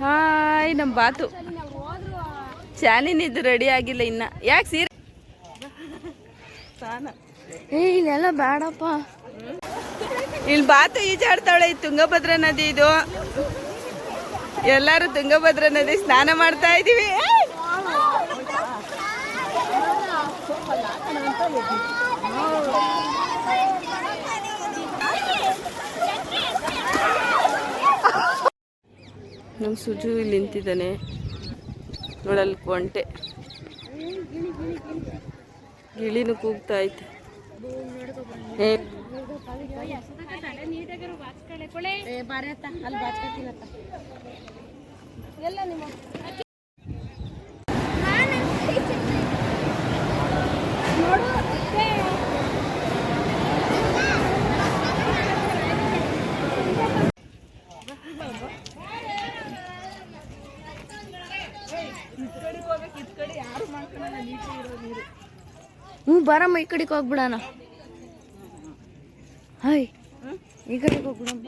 Hi ನಮ್ಮ ಬಾತು. ಶಾಲಿನಿದ್ದು ready ಆಗಿಲ್ಲ ಇನ್ನ. ಯಾಕೆ ಸೀರೆ? ಏ ಇಲ್ಲೆಲ್ಲ ಬೇಡಪ್ಪ ಇಲ್ಲಿ ಬಾತು ಈಜಾಡ್ತಾಳೆ ಈ ತುಂಗಭದ್ರಾ ನದಿ ಇದು. ಎಲ್ಲರೂ ತುಂಗಭದ್ರಾ ನದಿ ಸ್ನಾನ ಮಾಡ್ತಾ ಇದೀವಿ. ನಮ್ಮ ಸುಜು ಇಲ್ಲಿ ನಿಂತಿದ್ದಾನೆ. ನೋಡಲ್ಲಿ ಒಂಟೆ ಗಿಳಿನೂ ಕೂಗ್ತಾ ಐತೆ. ಹ್ಞೂ ಬರಮ್ಮ ಈ ಕಡೆಗೆ ಹೋಗ್ಬಿಡಣ. ಹಾಯ್ ಈ ಕಡೆಗೆ ಹೋಗ್ಬಿಡಮ್ಮ.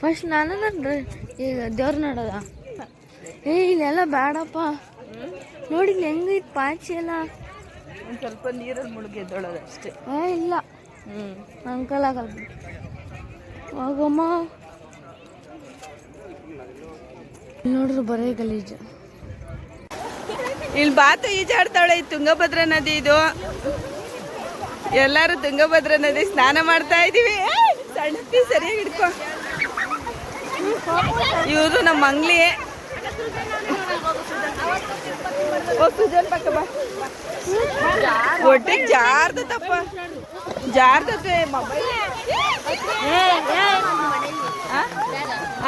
ಫಸ್ಟ್ ನಾನು ನನ್ನ ಈಗ ದೇವ್ರ ನೋಡೋದ? ಏ ಇಲ್ಲೆಲ್ಲ ಬೇಡಪ್ಪ ನೋಡಿ ಇಲ್ಲಿ ಹೆಂಗೈತೆ ಪಾಚಿ ಎಲ್ಲ. ಒಂದು ಸ್ವಲ್ಪ ನೀರಲ್ಲಿ ಮುಳುಗೆದ್ದೊಳದು ಅಷ್ಟೇ. ಏ ಇಲ್ಲ. ಹ್ಞೂ ಅಂಕಲ್ ಆಗಲ್ಲ. ಹೋಗಮ್ಮ. ನೋಡ್ರಿ ಬರೇ ಗಲೀಜು. ಇಲ್ಲಿ ಬಾತು ಈಜಾಡ್ತಾಳೆ ತುಂಗಭದ್ರಾ ನದಿ ಇದು. ಎಲ್ಲರೂ ತುಂಗಭದ್ರಾ ನದಿ ಸ್ನಾನ ಮಾಡ್ತಾ ಇದೀವಿ. ಸಣ್ಣ ಸರಿಯಾಗಿ ಹಿಡ್ಕೊ. ಇವರು ನಮ್ಮ ಅಂಗ್ಲಿ. ಪಕ್ಕ ಬಾ. ಒಟ್ಟಿಗೆ ಜಾರ್ದತ್ತಪ್ಪ. ಜಾರ್ದತ್ತೆ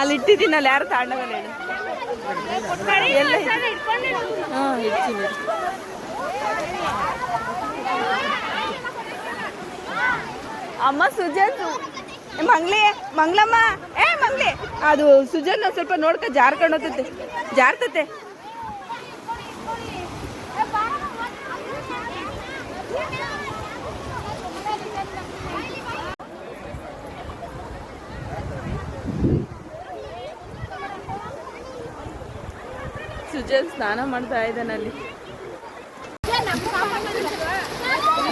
ಅಲ್ಲಿ ಇಟ್ಟಿದ್ದೀನಲ್ಲ ಯಾರು ತಾಂಡವಲ್ಲ ಹೇಳಿ. ಎಲ್ಲ ಇಡ್ತೀನಿ. ಅಮ್ಮ, ಸುಜನ್. ಮಂಗ್ಲಿ, ಮಂಗ್ಲಮ್ಮ, ಏ, ಮಂಗ್ಲಿ. ಅದು ಸುಜನ್ ಸ್ವಲ್ಪ ನೋಡ್ಕ, ಜಾರ್ಕೊಂಡು ಹೋಗ್ತೈತೆ. ಜಾರ್ತತೆ. ಸುಜನ್ ಸ್ನಾನ ಮಾಡ್ತಾ ಇದ್ದಾನಲ್ಲಿ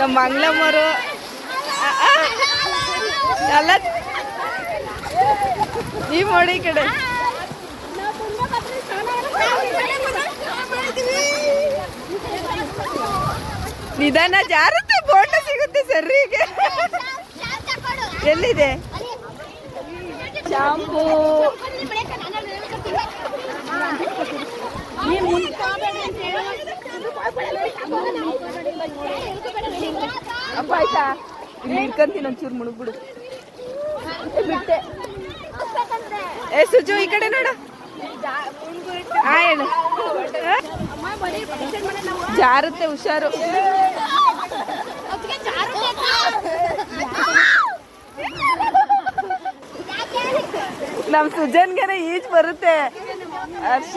ನಮ್ಮ ಮಂಗ್ಲಮ್ಮರು. ಎಲ್ಲ ನೀವ್ ನೋಡಿ ಈ ಕಡೆ. ನಿಧಾನ ಜಾರುತ್ತೆ ಬೋಂಡ ಸಿಗುತ್ತೆ ಸರ್ರಿಗೆ. ಎಲ್ಲಿದೆ? ಶಾಂಪೂ. ಅಪ್ಪ ಆಯ್ತಾ? ಇಲ್ಲಿ ಇಟ್ಕೊಂತೀನಿ ಒಂಚೂರು ಮುಳುಗ್ಬಿಡು. ಬಿಟ್ಟೆ. ಏ ಸುಜು ಈ ಕಡೆ ನೋಡು ಆ ಹೇಳು ಆ? ಜಾರುತ್ತೆ ಹುಷಾರು ನಮ್ ಸುಜನ್ಗೆನೆ ಈಜ್ ಬರುತ್ತೆ ಹರ್ಷ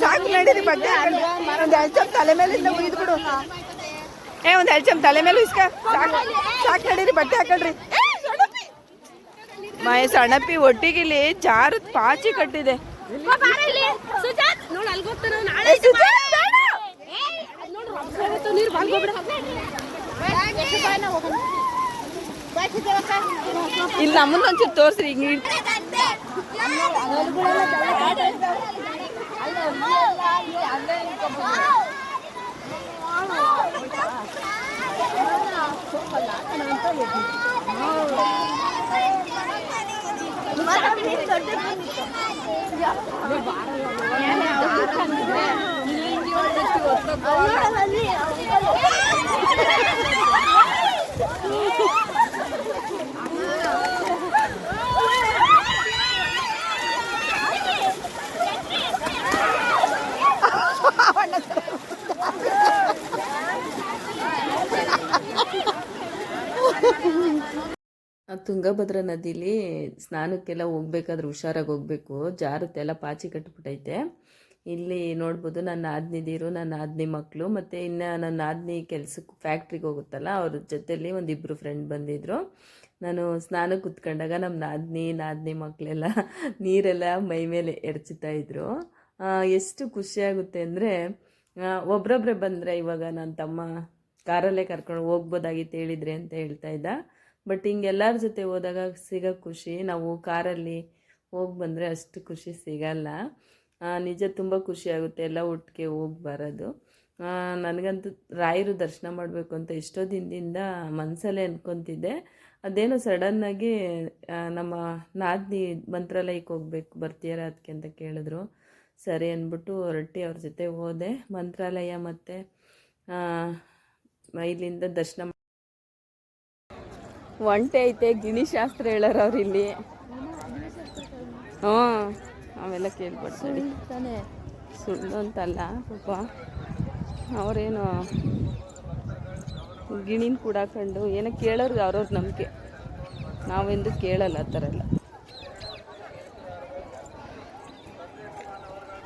ಸಾಕು ನಡೀರಿ ಬಟ್ಟೆ ಹಾಕೊಂಡು. ಒಂದ್ ಎರಡು ಚಮ್ ತಲೆ ಮೇಲಿಂದ ಉಯ್ದು ಬಿಡು ಏ ಒಂದ್ ಎರಡು ಚಮ್ ತಲೆ ಮೇಲೆ ಇಸ್ಕ ಸಾಕು ಸಾಕು ನಡೀರಿ ಬಟ್ಟೆ ಹಾಕೊಳ್ರಿ ಏ, ಸಣ್ಣಪ್ಪಿ. ಮೈ ಸಣಪಿ ಒಟ್ಟಿಗಿಲಿ ಜಾರದ್ ಪಾಚಿ ಕಟ್ಟಿದೆ. ಇಲ್ಲಿ. ನಮ್ಮನ್ನ ಒಂಚೂರು ತೋರ್ಸ್ರಿ ಹಿಂಗ ಅಲ್ಲೇ 你看看你你看你看看你看看你 ತುಂಗಭದ್ರಾ ನದಿಲಿ ಸ್ನಾನಕ್ಕೆಲ್ಲ ಹೋಗ್ಬೇಕಾದ್ರೆ ಹುಷಾರಾಗಿ ಹೋಗ್ಬೇಕು. ಜಾರುತ್ತೆಲ್ಲ ಪಾಚಿ ಕಟ್ಬಿಟ್ಟೈತೆ ಇಲ್ಲಿ ನೋಡ್ಬೋದು ನನ್ನ ಆದ್ನಿದಿರು ನನ್ನ ಆದ್ನಿ ಮಕ್ಕಳು ಮತ್ತು ಇನ್ನು ನನ್ನ ಆದ್ನಿ ಕೆಲ್ಸಕ್ಕೆ ಫ್ಯಾಕ್ಟ್ರಿಗೆ ಹೋಗುತ್ತಲ್ಲ, ಅವ್ರ ಜೊತೆಲಿ ಒಂದಿಬ್ಬರು ಫ್ರೆಂಡ್ ಬಂದಿದ್ದರು ನಾನು ಸ್ನಾನಕ್ಕೆ ಕುತ್ಕೊಂಡಾಗ ನಮ್ಮ ನಾದ್ನಿ ನಾದ್ನಿ ಮಕ್ಕಳೆಲ್ಲ ನೀರೆಲ್ಲ ಮೈ ಮೇಲೆ ಎರಚುತ್ತಾ ಇದ್ರು. ಎಷ್ಟು ಖುಷಿಯಾಗುತ್ತೆ ಅಂದರೆ ಒಬ್ರೊಬ್ರೆ ಬಂದರೆ ಇವಾಗ ನನ್ನ ತಮ್ಮ ಕಾರಲ್ಲೇ ಕರ್ಕೊಂಡು ಹೋಗ್ಬೋದಾಗಿತ್ತು ಹೇಳಿದ್ರೆ ಅಂತ ಹೇಳ್ತಾ ಇದ್ದ. ಬಟ್ ಹಿಂಗೆ ಎಲ್ಲರ ಜೊತೆ ಹೋದಾಗ ಸಿಗೋ ಖುಷಿ, ನಾವು ಕಾರಲ್ಲಿ ಹೋಗಿ ಬಂದರೆ ಅಷ್ಟು ಖುಷಿ ಸಿಗಲ್ಲ. ನಿಜ ತುಂಬ ಖುಷಿ ಆಗುತ್ತೆ ಎಲ್ಲ ಒಟ್ಟಿಗೆ ಹೋಗಿ ಬರೋದು. ನನಗಂತೂ ರಾಯರು ದರ್ಶನ ಮಾಡಬೇಕು ಅಂತ ಎಷ್ಟೋ ದಿನದಿಂದ ಮನಸ್ಸಲ್ಲೇ ಅಂದ್ಕೊತಿದ್ದೆ ಅದೇನೋ ಸಡನ್ನಾಗಿ ನಮ್ಮ ನಾದಿನಿ ಮಂತ್ರಾಲಯಕ್ಕೆ ಹೋಗ್ಬೇಕು ಬರ್ತೀಯಾರ ಅದಕ್ಕೆ ಅಂತ ಕೇಳಿದ್ರು. ಸರಿ ಅಂದ್ಬಿಟ್ಟು ಹೊರಟಿ ಅವ್ರ ಜೊತೆ ಹೋದೆ. ಮಂತ್ರಾಲಯ ಮತ್ತು ಇಲ್ಲಿಂದ ದರ್ಶನ ಒಂಟೆ ಐತೆ ಗಿಣಿ ಶಾಸ್ತ್ರ ಹೇಳಾರ ಅವ್ರು ಇಲ್ಲಿ. ಹ್ಞೂ ಅವೆಲ್ಲ ಕೇಳ್ಬಾರ್ದು ಸುಳ್ಳು ಅಂತಲ್ಲ ಪಾಪ. ಅವರೇನು ಗಿಣಿನ ಕೂಡಾಕೊಂಡು ಏನೋ ಕೇಳೋರು ಅವ್ರವ್ರ ನಂಬಿಕೆ. ನಾವೆಂದು ಕೇಳಲ್ಲ ಆ ಥರ ಎಲ್ಲ.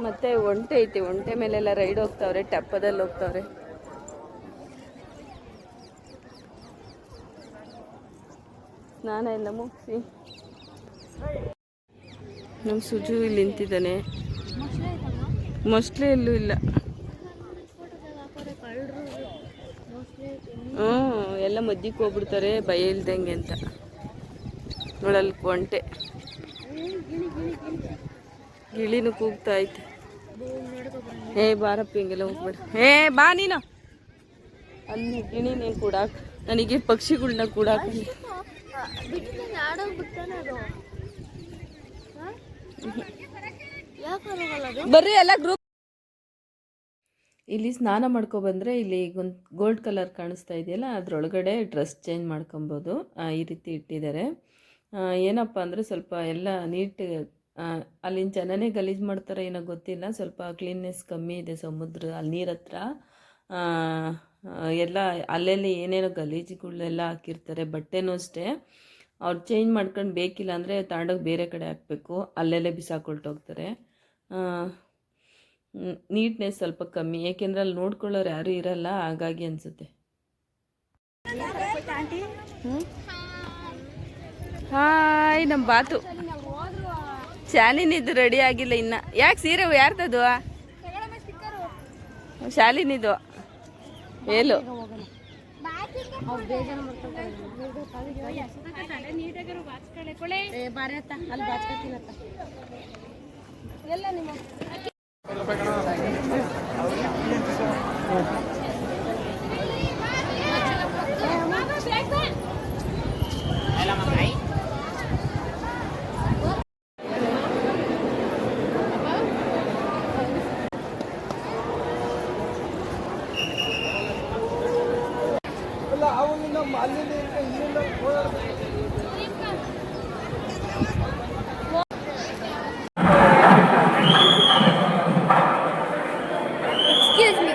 ಮತ್ತೆ ಒಂಟೆ ಐತೆ ಒಂಟೆ ಮೇಲೆಲ್ಲ ರೈಡ್ ಹೋಗ್ತಾವ್ರೆ ಟೆಪ್ಪದಲ್ಲಿ ಹೋಗ್ತಾವ್ರೆ. ಸ್ನಾನ ಎಲ್ಲ ಮುಗಿಸಿ. ನಮ್ಮ ಸುಜು ಇಲ್ಲಿ ನಿಂತಿದ್ದಾನೆ. ಮೋಸ್ಟ್ಲಿ ಎಲ್ಲೂ ಇಲ್ಲ. ಹ್ಞೂ, ಎಲ್ಲ ಮದ್ದಿಗೆ ಹೋಗ್ಬಿಡ್ತಾರೆ, ಭಯ ಇಲ್ದಂಗೆ ಅಂತ. ನೋಡಲ್ಲಿ ಒಂಟೆ. ಗಿಳಿನೂ ಕೂಗ್ತಾ ಐತೆ. ಏ, ಬಾರಪ್ಪ, ಹಿಂಗೆಲ್ಲ ಹೋಗ್ಬೇಡ. ಏ, ಬಾ ನೀನು. ಅಲ್ಲಿ ಗಿಣಿ ನೀನು ಕೂಡಾಕ ನನಗೆ ಪಕ್ಷಿಗಳ್ನ ಕೂಡಾಕ ಬಿಡ್ತಾನೆ ಅದು. ಬರ್ರಿ ಎಲ್ಲ ಗ್ರೂಪ್ ಇಲ್ಲಿ ಸ್ನಾನ ಮಾಡ್ಕೊ ಬಂದ್ರೆ ಇಲ್ಲಿ ಗೋಲ್ಡ್ ಕಲರ್ ಕಾಣಿಸ್ತಾ ಇದೆಯಲ್ಲ ಅದರೊಳಗಡೆ ಡ್ರೆಸ್ ಚೇಂಜ್ ಮಾಡ್ಕೊಬೋದು. ಈ ರೀತಿ ಇಟ್ಟಿದ್ದಾರೆ. ಏನಪ್ಪ ಅಂದರೆ ಸ್ವಲ್ಪ ಎಲ್ಲ ನೀಟ್ ಅಲ್ಲಿನ ಜನನೇ ಗಲೀಜು ಮಾಡ್ತಾರೆ ಏನೋ ಗೊತ್ತಿಲ್ಲ ಸ್ವಲ್ಪ ಕ್ಲೀನ್ನೆಸ್ ಕಮ್ಮಿ ಇದೆ ಸಮುದ್ರ ಅಲ್ಲಿ ನೀರ ಹತ್ರ. ಆ, ಆ, ಎಲ್ಲ ಅಲ್ಲೆಲ್ಲಿ ಏನೇನೋ ಗಲೀಜುಗಳೆಲ್ಲ ಹಾಕಿರ್ತಾರೆ ಬಟ್ಟೆನೂ ಅಷ್ಟೇ. ಅವ್ರು ಚೇಂಜ್ ಮಾಡ್ಕೊಂಡು ಬೇಕಿಲ್ಲ ಅಂದರೆ ತಾಂಡೋಗಿ ಬೇರೆ ಕಡೆ ಹಾಕಬೇಕು. ಅಲ್ಲೆಲ್ಲೇ ಬಿಸಾಕೊಳ್ಟೋಗ್ತಾರೆ ನೀಟ್ನೆಸ್ ಸ್ವಲ್ಪ ಕಮ್ಮಿ. ಏಕೆಂದ್ರೆ ಅಲ್ಲಿ ನೋಡ್ಕೊಳ್ಳೋರು ಯಾರೂ ಇರಲ್ಲ ಹಾಗಾಗಿ ಅನಿಸುತ್ತೆ. ಹಾಯ್ ನಮ್ಮ ಬಾತು. ಶಾಲಿನಿದ್ದು ರೆಡಿ ಆಗಿಲ್ಲ ಇನ್ನ. ಯಾಕೆ ಸೀರೆ ಯಾರ್ದದು? ಶಾಲಿನಿದು. ಏಲು? ಎಲ್ಲ ನಿಮ್ಮ ಎಕ್ಸ್ಕ್ಯೂಸ್ ಮೀ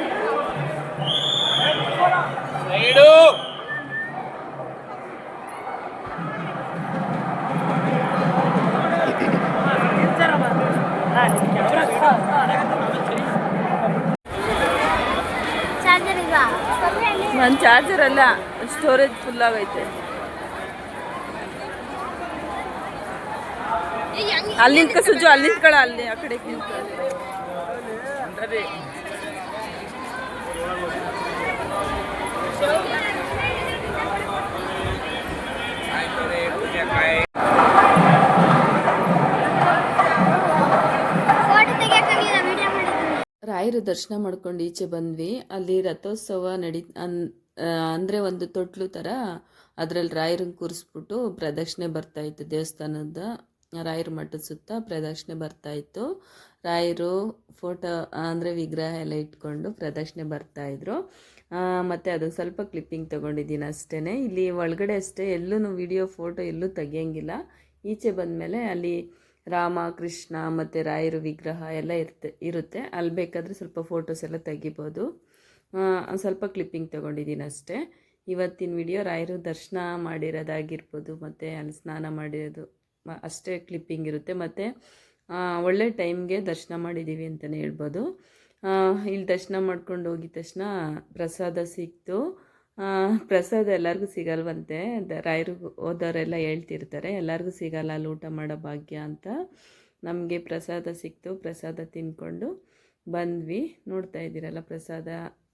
ಚಾರ್ಜರ್ ಇಲ್ವಾ ನನ್ನ ಚಾರ್ಜರ್ ಅಲ್ಲ ಸ್ಟೋರೇಜ್ ಫುಲ್ ಆಗೈತೆ ಅಲ್ಲಿ ಸುಜು ಅಲ್ಲಿ ಅಲ್ಲಿ ಆ ಕಡೆ. ದರ್ಶನ ಮಾಡ್ಕೊಂಡು ಈಚೆ ಬಂದ್ವಿ. ಅಲ್ಲಿ ರಥೋತ್ಸವ ನಡಿ, ಅನ್ ಅಂದರೆ ಒಂದು ತೊಟ್ಲು ಥರ ಅದರಲ್ಲಿ ರಾಯರನ್ನ ಕೂರಿಸ್ಬಿಟ್ಟು ಪ್ರದಕ್ಷಿಣೆ ಬರ್ತಾ ಇತ್ತು ದೇವಸ್ಥಾನದ, ರಾಯರ ಮಠದ ಸುತ್ತ ಪ್ರದಕ್ಷಿಣೆ ಬರ್ತಾ ಇತ್ತು. ರಾಯರು ಫೋಟೋ, ಅಂದರೆ ವಿಗ್ರಹ ಎಲ್ಲ ಇಟ್ಕೊಂಡು ಪ್ರದಕ್ಷಿಣೆ ಬರ್ತಾಯಿದ್ರು ಮತ್ತೆ ಅದು ಸ್ವಲ್ಪ ಕ್ಲಿಪ್ಪಿಂಗ್ ತೊಗೊಂಡಿದ್ದೀನಿ ಅಷ್ಟೇ ಇಲ್ಲಿ ಒಳಗಡೆ ಅಷ್ಟೇ ಎಲ್ಲೂ ವಿಡಿಯೋ, ಫೋಟೋ ಎಲ್ಲೂ ತೆಗಿಯಂಗಿಲ್ಲ. ಈಚೆ ಬಂದಮೇಲೆ ಅಲ್ಲಿ ರಾಮ, ಕೃಷ್ಣ ಮತ್ತು ರಾಯರು ವಿಗ್ರಹ ಎಲ್ಲ ಇರುತ್ತೆ ಇರುತ್ತೆ. ಅಲ್ಲಿ ಬೇಕಾದರೆ ಸ್ವಲ್ಪ ಫೋಟೋಸ್ ಎಲ್ಲ ತೆಗಿಬೋದು. ಸ್ವಲ್ಪ ಕ್ಲಿಪ್ಪಿಂಗ್ ತೊಗೊಂಡಿದ್ದೀನಿ ಅಷ್ಟೇ. ಇವತ್ತಿನ ವಿಡಿಯೋ ರಾಯರು ದರ್ಶನ ಮಾಡಿರೋದಾಗಿರ್ಬೋದು, ಮತ್ತು ಅಲ್ಲಿ ಸ್ನಾನ ಮಾಡಿರೋದು ಅಷ್ಟೇ ಕ್ಲಿಪ್ಪಿಂಗ್ ಇರುತ್ತೆ. ಮತ್ತು ಒಳ್ಳೆ ಟೈಮ್ಗೆ ದರ್ಶನ ಮಾಡಿದ್ದೀವಿ ಅಂತಲೇ ಹೇಳ್ಬೋದು. ಇಲ್ಲಿ ದರ್ಶನ ಮಾಡ್ಕೊಂಡು ಹೋಗಿದ ತಕ್ಷಣ ಪ್ರಸಾದ ಸಿಕ್ತು. ಪ್ರಸಾದ ಎಲ್ಲರಿಗೂ ಸಿಗಲ್ವಂತೆ ದ- ರಾಯರು ಹೋದವರೆಲ್ಲ ಹೇಳ್ತಿರ್ತಾರೆ. ಎಲ್ಲರಿಗೂ ಸಿಗಲ್ಲ ಅಲ್ಲಿ ಊಟ ಮಾಡೋ ಭಾಗ್ಯ ಅಂತ. ನಮಗೆ ಪ್ರಸಾದ ಸಿಕ್ತು, ಪ್ರಸಾದ ತಿಂದ್ಕೊಂಡು ಬಂದ್ವಿ. ನೋಡ್ತಾ ಇದ್ದೀರಲ್ಲ, ಪ್ರಸಾದ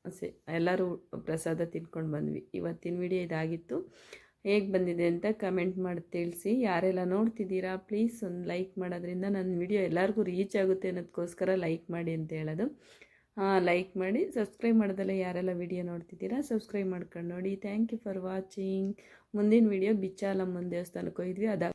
ಸಿ, ಎಲ್ಲರೂ ಪ್ರಸಾದ ತಿನ್ಕೊಂಡು ಬಂದ್ವಿ. ಇವತ್ತಿನ ವಿಡಿಯೋ ಇದಾಗಿತ್ತು. ಹೇಗೆ ಬಂದಿದೆ ಅಂತ ಕಮೆಂಟ್ ಮಾಡಿ ತಿಳಿಸಿ. ಯಾರೆಲ್ಲ ನೋಡ್ತಿದ್ದೀರಾ, ಪ್ಲೀಸ್ ಒಂದು ಲೈಕ್ ಮಾಡೋದ್ರಿಂದ ನನ್ನ ವಿಡಿಯೋ ಎಲ್ಲರಿಗೂ ರೀಚ್ ಆಗುತ್ತೆ ಅನ್ನೋದಕ್ಕೋಸ್ಕರ ಲೈಕ್ ಮಾಡಿ ಅಂತ ಹೇಳೋದು. ಲೈಕ್ ಮಾಡಿ ಸಬ್ಸ್ಕ್ರೈಬ್ ಮಾಡೋದಲ್ಲ ಯಾರೆಲ್ಲ ವಿಡಿಯೋ ನೋಡ್ತಿದ್ದೀರಾ ಸಬ್ಸ್ಕ್ರೈಬ್ ಮಾಡ್ಕೊಂಡು ನೋಡಿ. ಥ್ಯಾಂಕ್ ಯು ಫಾರ್ ವಾಚಿಂಗ್ ಮುಂದಿನ ವಿಡಿಯೋ ಬಿಚ್ಚಾಲಮ್ಮನ ದೇವಸ್ಥಾನಕ್ಕೆ ಹೋಗಿದ್ವಿ. ಅದ